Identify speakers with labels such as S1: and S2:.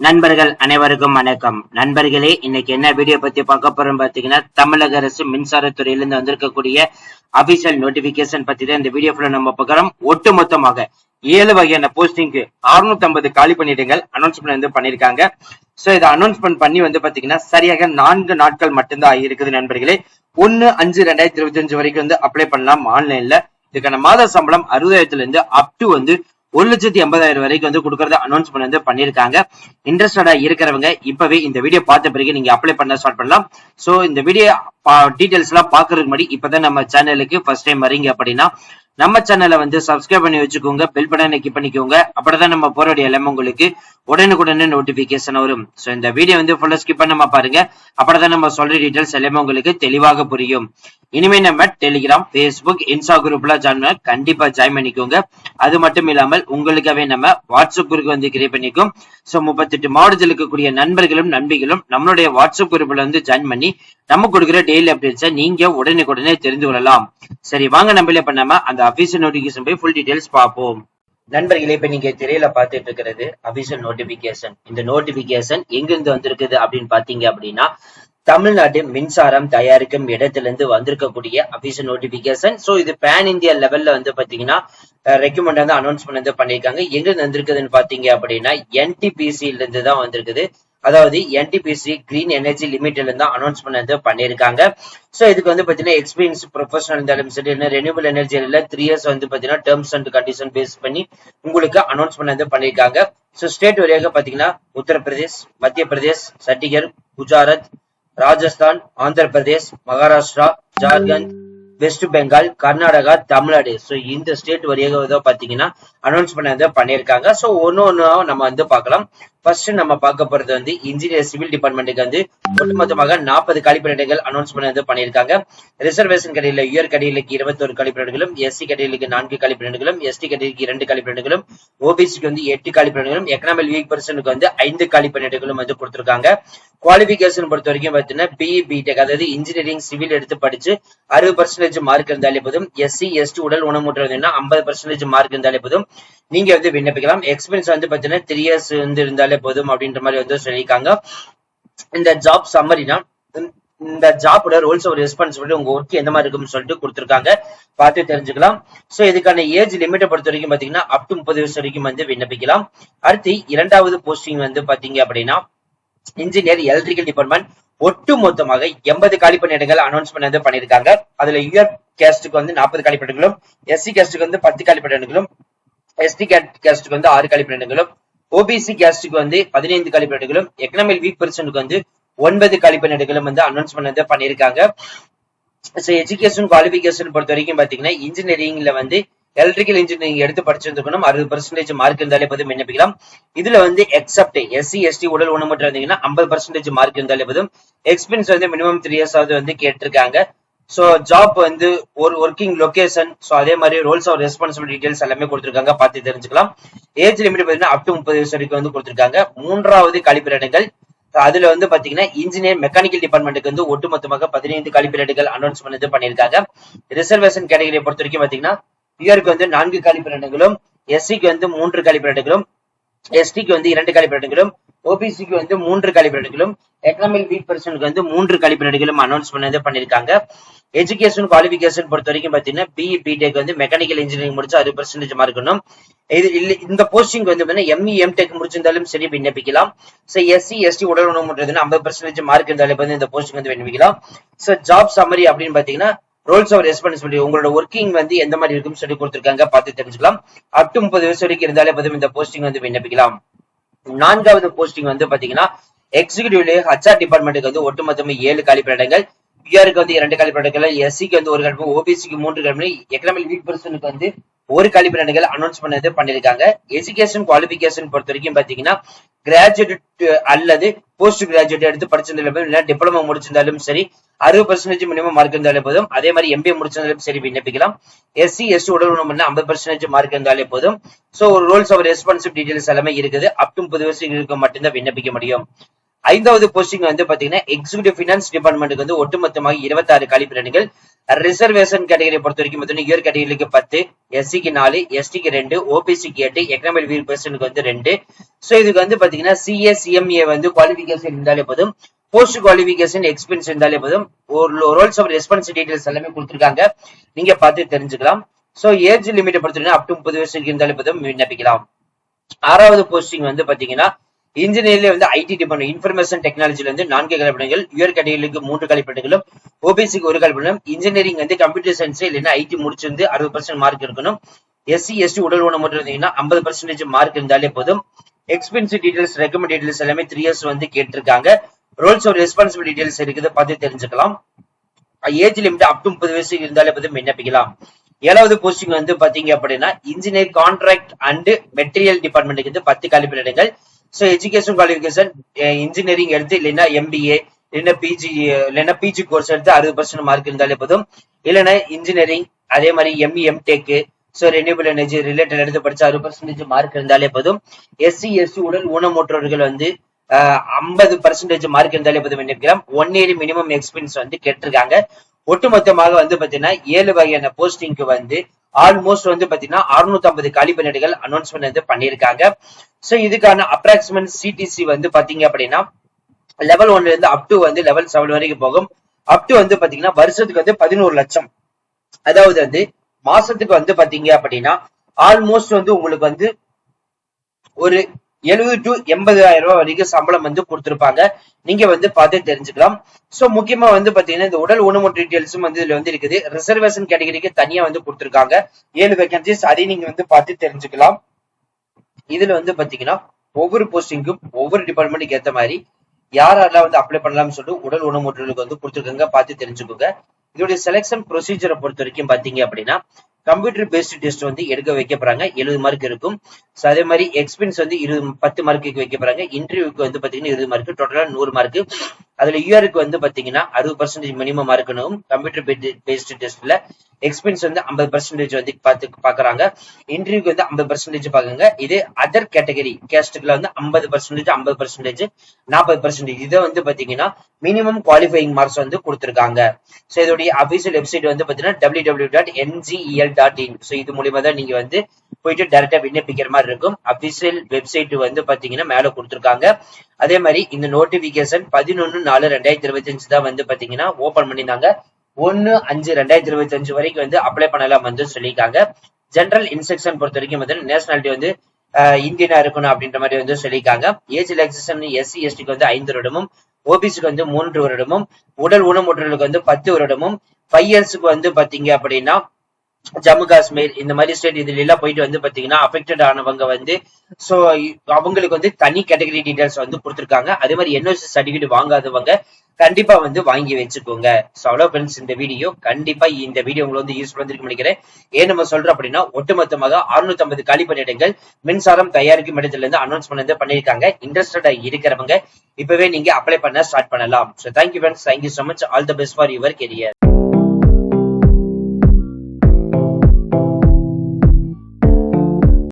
S1: நண்பர்கள் அனைவருக்கும் வணக்கம். நண்பர்களே இன்னைக்கு என்ன வீடியோ பத்தி பார்க்க போறோம் பாத்தீங்கன்னா தமிழக அரசு மின்சாரத்துறையிலிருந்து வந்திருக்கக்கூடிய அபிஷியல் நோட்டிபிகேஷன் பத்தி தான் இந்த வீடியோ நம்ம பார்க்கறோம் ஒட்டுமொத்தமாக ஏழு வகையான போஸ்டிங்க்கு 650 ஐம்பது காலி பணியிடங்கள் அனௌன்ஸ்மெண்ட் வந்து பண்ணிருக்காங்க சோ இதை அனௌன்ஸ்மெண்ட் பண்ணி வந்து பாத்தீங்கன்னா சரியாக நான்கு நாட்கள் மட்டும்தான் இருக்குது நண்பர்களே. ஒன்னு அஞ்சு ரெண்டாயிரத்தி இருபத்தி அஞ்சு வரைக்கும் வந்து அப்ளை பண்ணலாம். ஆன்லைன்ல இதுக்கான மாத சம்பளம் அறுபதாயிரத்துல இருந்து அப் டு வந்து ஒரு லட்சத்தி ஐம்பதாயிரம் வரைக்கும் வந்து கொடுக்கறத அனௌன்ஸ்மெண்ட் வந்து பண்ணிருக்காங்க. இன்ட்ரெஸ்டடா இருக்கிறவங்க இப்பவே இந்த வீடியோ பார்த்த பிறகு நீங்க அப்ளை பண்ண ஸ்டார்ட் பண்ணலாம். சோ இந்த வீடியோ டீடைல்ஸ் எல்லாம் பாக்குறதுக்கு முன்னாடி இப்பதான் நம்ம சேனலுக்கு ஃபர்ஸ்ட் டைம் வரீங்க அப்படின்னா நம்ம சேனலை வந்து சப்ஸ்கிரைப் பண்ணி வச்சுக்கோங்க பெல் பட்டனை கிளிக் பண்ணிக்கோங்க. அப்படிதான் நம்ம போறோடைய எல்லாமே உங்களுக்கு உடனுக்குடனே நோட்டிபிகேஷன் வரும். சோ இந்த வீடியோ வந்து ஃபுல்லா ஸ்கிப் பண்ணாம பாருங்க. அப்படிதான் நம்ம சொல்ற டீடைல்ஸ் எல்லாமே உங்களுக்கு தெளிவாக புரியும். இனிமே நம்ம டெலிகிராம் ஃபேஸ்புக் இன்ஸ்டா குரூப்ல ஜாயின் பண்ண கண்டிப்பா ஜாயின் பண்ணிக்கோங்க. அது மட்டும் இல்லாமல் உங்களுக்காகவே நம்ம வாட்ஸ்அப் குரூப் வந்து கிரியேட் பண்ணிக்கோம். சோ முப்பத்தெட்டு மாவட்டத்தில் இருக்கக்கூடிய நண்பர்களும் நண்பிகளும் நம்மளுடைய வாட்ஸ்அப் குரூப்ல வந்து ஜாயின் பண்ணி நம்ம கொடுக்குற டெய்லி அப்டேட்ஸை நீங்க உடனுக்குடனே தெரிந்து கொள்ளலாம். சரி வாங்க நம்மளே பண்ணாம அந்த அபிஷியல் நோட்டிபிகேஷன் போய் ஃபுல் டீடைல்ஸ் பார்ப்போம். நண்பர்களே இப்ப நீங்க திரையில பாத்துட்டு இருக்கிறது அபிஷியல் நோட்டிபிகேஷன் இந்த நோட்டிபிகேஷன் எங்கிருந்து வந்திருக்குது அப்படின்னு பாத்தீங்க அப்படின்னா தமிழ்நாடு மின்சாரம் தயாரிக்கும் இடத்திலிருந்து வந்திருக்கக்கூடிய அபிஷியல் நோட்டிபிகேஷன் சோ இது பேன் இந்தியா லெவல்ல வந்து பாத்தீங்கன்னா ரெக்கமெண்ட் வந்து அனௌன்ஸ்மெண்ட் வந்து பண்ணிருக்காங்க. எங்க இருந்து வந்திருக்குதுன்னு பாத்தீங்க அப்படின்னா என்டிபிசியில இருந்து தான் வந்திருக்குது. அதாவது என்டிபிசி கிரீன் எனர்ஜி லிமிட்ல இருந்து அனௌன்ஸ்மெண்ட் வந்து பண்ணிருக்காங்க ஸோ இதுக்கு வந்து பார்த்தீங்கன்னா எக்ஸ்பீரியன்ஸ் ப்ரொஃபஷனல் இருந்தாலும் சரி என்ன ரெனியூபிள் எனர்ஜில த்ரீ இயர்ஸ் வந்து பார்த்தீங்கன்னா டேர்ம்ஸ் அண்ட் கண்டிஷன் பேஸ் பண்ணி உங்களுக்கு அனௌன்ஸ்மெண்ட் வந்து பண்ணியிருக்காங்க. ஸோ ஸ்டேட் வழியாக பார்த்தீங்கன்னா உத்தரப்பிரதேஷ் மத்திய பிரதேஷ் சண்டிகர் குஜராத் ராஜஸ்தான் ஆந்திர பிரதேஷ் மகாராஷ்டிரா ஜார்க்கண்ட் வெஸ்ட் பெங்கால் கர்நாடகா தமிழ்நாடு ஸோ இந்த ஸ்டேட் வழியாக ஏதோ பாத்தீங்கன்னா அனௌன்ஸ்மெண்ட் வந்து பண்ணிருக்காங்க சோ ஒன்னு ஒன்னு நம்ம வந்து பார்க்கலாம். ஃபர்ஸ்ட் நம்ம பார்க்க போறது வந்து இன்ஜினியர் சிவில் டிபார்ட்மெண்ட்டுக்கு வந்து ஒட்டுமொத்தமாக நாற்பது கழிப்பிடங்கள் அனௌன்ஸ்மெண்ட் வந்து பண்ணியிருக்காங்க. ரிசர்வேஷன் கடையில உயர் கடையிலுக்கு இருபத்தொரு கழிப்பிடங்களும் எஸ்சி கடையிலுக்கு நான்கு கழிப்பிடங்களும் எஸ்டி கடையிலுக்கு இரண்டு கழிப்பிடங்களும் ஓபிசிக்கு வந்து எட்டு கழிப்பிடங்களும் எக்கனாமிக் வீக் பர்சனுக்கு வந்து ஐந்து கழிப்பிடங்களும் வந்து கொடுத்துருக்காங்க. குவாலிபிகேஷன் பொறுத்த வரைக்கும் பாத்தீங்கன்னா பிஇ பிடெக் அதாவது இன்ஜினியரிங் சிவில் எடுத்து படிச்சு அறுபது பர்சன்டேஜ் மார்க் இருந்தாலே போதும். எஸ்சி எஸ்டி உடல் ஊனமுற்றதுன்னா ஐம்பது பர்சன்டேஜ் மார்க் இருந்தாலே போதும். நீங்க வந்து விண்ணப்பிக்கலாம். எக்ஸ்பீரியன்ஸ் வந்து பாத்தீங்கன்னா த்ரீ இயர்ஸ் வந்து இருந்தாலே போதும் அப்படின்ற மாதிரி வந்து சொல்லியிருக்காங்க. இந்த ஜாப் சம்மரினா இந்த ஜாபோட ரோல்ஸ் ஒரு ரெஸ்பான்சிபிலிட்டி உங்க ஒர்க் எந்த மாதிரி இருக்கும்னு சொல்லிட்டு கொடுத்துருக்காங்க. பார்த்து தெரிஞ்சுக்கலாம். சோ இதுக்கான ஏஜ் லிமிட்டை பொறுத்த வரைக்கும் பாத்தீங்கன்னா அப் டு முப்பது வயசு வரைக்கும் வந்து விண்ணப்பிக்கலாம். அடுத்து இரண்டாவது போஸ்டிங் வந்து பாத்தீங்க அப்படின்னா இன்ஜினியர் எலக்ட்ரிக்கல் டிபார்ட்மெண்ட் ஒட்டு மொத்தமாக எண்பது காலி பணியிடங்கள் அனௌன்ஸ்மெண்ட் வந்து பண்ணிருக்காங்க அதுல யூஆர் கேஸ்டுக்கு வந்து நாற்பது காலி பணியிடங்களும் எஸ்சி கேஸ்டுக்கு வந்து பத்து காலி பணியிடங்களும் எஸ்டி கேஸ்டுக்கு வந்து ஆறு காலி பணியிடங்களும் ஓபிசி கேஸ்டுக்கு வந்து பதினைந்து காலி பணியிடங்களும் எக்கனாமிக் வீக் பர்சனுக்கு வந்து ஒன்பது காலி பணியிடங்களும் வந்து அனௌன்ஸ்மெண்ட் வந்து பண்ணியிருக்காங்க. ஸோ எஜுகேஷன் குவாலிபிகேஷன் பொறுத்த வரைக்கும் பாத்தீங்கன்னா இன்ஜினியரிங்ல வந்து எலக்ட்ரிக்கல் இன்ஜினியரிங் எடுத்து படிச்சிருந்துக்கணும் அறுபது பர்சன்டேஜ் மார்க் இருந்தாலே போதும். விண்ணப்பிக்கலாம் இதுல வந்து எக்ஸப்ட் எஸ்சி எஸ்டி உடல் ஊனமுற்ற இருந்தீங்கன்னா ஐம்பது பர்சன்டேஜ் மார்க் இருந்தாலே போதும். எக்ஸ்பீரியன்ஸ் வந்து மினிமம் த்ரீ இயர்ஸ் ஆகுது வந்து கேட்டிருக்காங்க. சோ ஜாப் வந்து ஒரு ஒர்க்கிங் லொகேஷன் சோ அதே மாதிரி ரோல்ஸ் ஆஃப் ரெஸ்பான்சிபிள் டீடைல்ஸ் எல்லாமே கொடுத்துருக்காங்க. பார்த்து தெரிஞ்சுக்கலாம். ஏஜ் லிமிட் பாத்தீங்கன்னா அப் டு முப்பது வயசு வரைக்கும் வந்து கொடுத்துருக்காங்க. மூன்றாவது கழிப்பிடங்கள். அதுல வந்து பாத்தீங்கன்னா இன்ஜினியர் மெக்கானிக்கல் டிபார்ட்மெண்ட்டுக்கு வந்து ஒட்டுமொத்தமாக பதினைந்து கழிப்பிடங்கள் அனௌன்ஸ் பண்ணது பண்ணியிருக்காங்க. ரிசர்வேஷன் கேட்டகரியை பொறுத்த வரைக்கும் பாத்தீங்கன்னா பிஆருக்கு வந்து நான்கு கழிப்பிடங்களும் எஸ்சிக்கு வந்து மூன்று கழிப்பிடங்களும் எஸ்டிக்கு வந்து இரண்டு கழிப்பிடங்களும் ஓபிசிக்கு வந்து மூன்று கழிப்பிடங்களும் எக்கனாமிக் வீக் பர்சனுக்கு வந்து மூன்று கழிப்பிடங்களும் அனௌன்ஸ்மெண்ட் வந்து பண்ணிருக்காங்க. எஜுகேஷன் குவாலிபிகேஷன் பொறுத்த வரைக்கும் பாத்தீங்கன்னா பிஇ பிடெக் வந்து மெக்கானிக்கல் இன்ஜினியரிங் முடிச்சு அறுபது பர்சன்டேஜ் இருக்கணும். இது இல்ல இந்த போஸ்டிங் வந்து பாத்தீங்கன்னா எம்இ எம்டெக் முடிச்சிருந்தாலும் சரி விண்ணப்பிக்கலாம். சோ எஸ்சி எஸ்டி உடல் உணவு ஐம்பது பர்சன்டேஜ் மார்க் இருந்தாலும் வந்து இந்த போஸ்டிங் வந்து விண்ணப்பிக்கலாம். சோ ஜாப் சமரி அப்படின்னு பாத்தீங்கன்னா ரோல்ஸ் ஆஃப் ரெஸ்பான்சிபிலிட்டி உங்களோட ஒர்க்கிங் வந்து எந்த மாதிரி இருக்குன்னு சொல்லி கொடுத்துருக்காங்க. பார்த்து தெரிஞ்சுக்கலாம். அப் டு முப்பது வயசு வரைக்கும் இருந்தாலே போதும். இந்த போஸ்டிங் வந்து விண்ணப்பிக்கலாம். நான்காவது போஸ்டிங் வந்து பாத்தீங்கன்னா எக்ஸிகூட்டிவ்ல ஹச்ஆர் டிபார்ட்மெண்ட்டுக்கு வந்து ஒட்டுமொத்தமா ஏழு காலிப்படங்கள் பிஆருக்கு வந்து இரண்டு காலிப்படங்கள் எஸ்சிக்கு வந்து ஒரு கல்வி ஓபிசிக்கு மூன்று கல்வி எக்கனாமிக் வீக் பர்சனுக்கு வந்து ஒரு கழிப்பிடங்கள் அனௌன்ஸ் பண்ணது பண்ணிருக்காங்க. எஜுகேஷன் குவாலிபிகேஷன் பொறுத்த வரைக்கும் பாத்தீங்கன்னா கிராஜுவேட் அல்லது போஸ்ட் கிராஜுவேட் எடுத்து படிச்சிருந்தாலும் டிப்ளமோ முடிச்சிருந்தாலும் சரி அறுபது பர்சன்டேஜ் மினிமம் மார்க் இருந்தாலே போதும். அதே மாதிரி எம்பிஏ முடிச்சிருந்தாலும் சரி விண்ணப்பிக்கலாம். எஸ்சி எஸ்டி உடல் உணவு ஐம்பது பர்சன்டேஜ் மார்க் இருந்தாலே போதும். சோ ஒரு ரோல்ஸ் ஆஃப் ரெஸ்பான்சிபிலிட்டிஸ் எல்லாமே இருக்குது. அப் டு முப்பது வயசுக்கு மட்டும்தான் விண்ணப்பிக்க முடியும். ஐந்தாவது போஸ்டிங் வந்து பாத்தீங்கன்னா எக்ஸிகூட்டிவ் பினான்ஸ் டிபார்ட்மெண்ட்டுக்கு வந்து ஒட்டுமொத்தமாக இருபத்தாறு கழிப்பிடங்கள் ரிசர்வேஷன் கேட்டகரி பொறுத்த வரைக்கும் பார்த்தீங்கன்னா இயர் கேட்டகரிக்கு பத்து எஸ்சிக்கு நாலு எஸ்டிக்கு ரெண்டு ஓபிசிக்கு எட்டு எக்கனாமிக் வீல் பர்சனுக்கு வந்து ரெண்டு. ஸோ இதுக்கு வந்து பாத்தீங்கன்னா சிஎஸ்எம்ஏ வந்து குவாலிபிகேஷன் இருந்தாலே போதும். போஸ்ட் குவாலிபிகேஷன் எக்ஸ்பீரியன்ஸ் இருந்தாலே போதும். ஒரு ரோல்ஸ் ஆஃப் ரெஸ்பான்ஸ் டீடைல்ஸ் எல்லாமே கொடுத்துருக்காங்க. நீங்க பார்த்து தெரிஞ்சுக்கலாம். ஸோ ஏஜ் லிமிட் பொறுத்தவரைக்கும் அப் டு முப்பது வயசுக்கு இருந்தாலே போதும். விண்ணப்பிக்கலாம். ஆறாவது போஸ்டிங் வந்து பாத்தீங்கன்னா இன்ஜினியர்ல வந்து ஐடி டிபார்ட்மெண்ட் இன்ஃபர்மேஷன் டெக்னாலஜில வந்து நான்கு கலைப்படங்கள் உயர் கடைகளுக்கு மூன்று கலைப்படங்களும் ஓபிசிக்கு ஒரு கலைப்படம் இன்ஜினியரிங் வந்து கம்ப்யூட்டர் சயின்ஸ் இல்லைன்னா ஐடி முடிச்சு வந்து அறுபது பர்சன்ட் மார்க் இருக்கணும். எஸ்சி எஸ்டி உடல் ஊனம் மட்டும் இருந்தீங்கன்னா ஐம்பது பர்சன்டேஜ் மார்க் இருந்தாலே போதும். எக்ஸ்பென்சிவ் டீடைல்ஸ் ரெக்கமெண்ட் டீடைல்ஸ் எல்லாமே த்ரீ இயர்ஸ் வந்து கேட்டிருக்காங்க. ரோல்ஸ் ஆஃப் ரெஸ்பான்சிபிள் டீடைல்ஸ் இருக்குது பார்த்து தெரிஞ்சுக்கலாம். ஏஜ் லிமிட் அப் டு முப்பது வயசு இருந்தாலே போதும் விண்ணப்பிக்கலாம். ஏழாவது போஸ்டிங் வந்து பாத்தீங்க அப்படின்னா இன்ஜினியர் கான்ட்ராக்ட் அண்ட் மெட்டீரியல் டிபார்ட்மெண்ட்டுக்கு வந்து பத்து கல்வியிடங்கள் ஸோ எஜுகேஷன் குவாலிஃபிகேஷன் இன்ஜினியரிங் எடுத்து இல்லைன்னா எம்பிஏ இல்லைன்னா பிஜி இல்லைன்னா பிஜி கோர்ஸ் எடுத்து அறுபது பர்சன்ட் மார்க் இருந்தாலே போதும். இல்லைன்னா இன்ஜினியரிங் அதே மாதிரி ME MTech so renewable energy related எடுத்து படிச்சு அறுபது பர்சன்டேஜ் மார்க் இருந்தாலே போதும். எஸ்சி எஸ்சி உடல் ஊனமுற்றவர்கள் வந்து ஐம்பது பர்சன்டேஜ் மார்க் இருந்தாலே போதும் விண்ணப்பிக்கலாம் ஒன் இயர் மினிமம் எக்ஸ்பீரியன்ஸ் வந்து கேட்டிருக்காங்க. ஒட்டுமொத்தமாக வந்து பாத்தீங்கன்னா ஏழு வகையான போஸ்டிங்க்கு வந்து ஆல்மோஸ்ட் வந்து பாத்தீங்கன்னா அறுநூத்தி ஐம்பது காலிப்பணிகள் அனௌன்ஸ்மெண்ட் வந்து பண்ணியிருக்காங்க. சோ இதுக்கான அப்ராக்சிமேட் சிடிசி வந்து பாத்தீங்க அப்படின்னா லெவல் ஒன்ல இருந்து அப் டு வந்து லெவல் செவன் வரைக்கும் போகும். அப் டு வந்து பாத்தீங்கன்னா வருஷத்துக்கு வந்து பதினோரு லட்சம். அதாவது வந்து மாசத்துக்கு வந்து பாத்தீங்க அப்படின்னா ஆல்மோஸ்ட் வந்து உங்களுக்கு வந்து ஒரு எழுபது டு எண்பதாயிரம் ரூபாய் வரைக்கும் சம்பளம் வந்து கொடுத்துருப்பாங்க. நீங்க வந்து பார்த்து தெரிஞ்சுக்கலாம். சோ முக்கியமா வந்து பாத்தீங்கன்னா இந்த உடல் ஊனமுற்ற டீடைல்ஸும் வந்து இதுல வந்து இருக்குது. ரிசர்வேஷன் கேட்டகரிக்கு தனியா வந்து கொடுத்துருக்காங்க. ஏழு வேகன்சிஸ் அதையும் நீங்க வந்து பார்த்து தெரிஞ்சுக்கலாம். இதுல வந்து பாத்தீங்கன்னா ஒவ்வொரு போஸ்டிங்க்கும் ஒவ்வொரு டிபார்ட்மெண்ட்டுக்கு ஏத்த மாதிரி யார் யாரெல்லாம் வந்து அப்ளை பண்ணலாம்னு சொல்லிட்டு உடல் ஊனமுற்றலுக்கு வந்து கொடுத்துருக்காங்க பார்த்து தெரிஞ்சுக்கோங்க. இதோடைய செலெக்ஷன் ப்ரொசீஜரை பொறுத்த வரைக்கும் பாத்தீங்க அப்படின்னா கம்ப்யூட்டர் பேஸ்ட் டெஸ்ட் வந்து எடுக்க வைக்க போறாங்க எழுபது மார்க் இருக்கும். ஸோ அதே மாதிரி எக்ஸ்பீரியன்ஸ் வந்து இருபது பத்து மார்க்குக்கு வைக்க போறாங்க இன்டர்வியூக்கு வந்து பாத்தீங்கன்னா இருபது மார்க் டோட்டலா நூறு மார்க் அதுல யூஆருக்கு வந்து பாத்தீங்கன்னா அறுபது பர்சன்டேஜ் மினிமம் மார்க்கணும் கம்ப்யூட்டர் பேஸ்ட் டெஸ்ட்ல எக்ஸ்பீரியன்ஸ் வந்து ஐம்பது பர்சன்டேஜ் வந்து பார்த்து பாக்குறாங்க இன்டர்வியூக்கு வந்து ஐம்பது பர்சன்டேஜ் பாக்குங்க இது அதர் கேட்டகரி கேஸ்டுக்குல வந்து ஐம்பது பர்சன்டேஜ் ஐம்பது பர்சன்டேஜ் நாற்பது பர்சன்டேஜ் இதை வந்து பாத்தீங்கன்னா மினிமம் குவாலிஃபைங் மார்க்ஸ் வந்து கொடுத்துருக்காங்க. ஸோ இதோடைய அபிஷியல் வெப்சைட் வந்து பாத்தீங்கன்னா W W dot NGEL dot in so இது மூலியமா தான் நீங்க வந்து போயிட்டு டைரக்டா விண்ணப்பிக்கிற மாதிரி இருக்கும். அபிஷியல் வெப்சைட் வந்து பாத்தீங்கன்னா மேல கொடுத்துருக்காங்க. அதே மாதிரி இந்த நோட்டிபிகேஷன் பதினொன்னு நாலு ரெண்டாயிரத்தி இருபத்தி அஞ்சு தான் வந்து பாத்தீங்கன்னா ஓபன் பண்ணியிருந்தாங்க. ஒன்னு அஞ்சு ரெண்டாயிரத்தி இருபத்தி அஞ்சு வரைக்கும் வந்து அப்ளை பண்ணலாம் வந்து சொல்லியிருக்காங்க. ஜென்ரல் இன்ஸ்ட்ரக்ஷன் பொறுத்த வரைக்கும் வந்து நேஷனாலிட்டி வந்து இந்தியனா இருக்கணும் அப்படின்ற மாதிரி வந்து சொல்லியிருக்காங்க. ஏஜ் ரிலாக்சேஷன் எஸ்சி எஸ்டிக்கு வந்து ஐந்து வருடமும் ஓபிசிக்கு வந்து மூன்று வருடமும் உடல் ஊனமுற்றலுக்கு வந்து பத்து வருடமும் ஃபைவ் இயர்ஸுக்கு வந்து பாத்தீங்க அப்படின்னா ஜம்மு காஷ்மீர் இந்த மாதிரி ஸ்டேட் இதுல எல்லாம் போயிட்டு வந்து பாத்தீங்கன்னா அஃபெக்டட் ஆனவங்க வந்து சோ அவங்களுக்கு வந்து தனி கேட்டகரி டீடைல்ஸ் வந்து கொடுத்துருக்காங்க. அதே மாதிரி என்ஓசி சர்டிபிகேட் வாங்காதவங்க கண்டிப்பா வந்து வாங்கி வச்சுக்கோங்க. சோ அவ்வளவு ஃப்ரெண்ட்ஸ் இந்த வீடியோ கண்டிப்பா இந்த வீடியோ உங்களுக்கு வந்து யூஸ் பண்ணிருக்கு நினைக்கிறேன். ஏன் நம்ம சொல்றோம் அப்படின்னா ஒட்டுமொத்தமாக அறுநூத்தி ஐம்பது காலி பணியிடங்கள் மின்சாரம் தயாரிக்கும் இடத்துல இருந்து அனௌன்ஸ்மெண்ட் வந்து பண்ணிருக்காங்க இன்ட்ரெஸ்டடா இருக்கிறவங்க இப்பவே நீங்க அப்ளை பண்ண ஸ்டார்ட் பண்ணலாம். So thank you friends thank you so much all the best for your career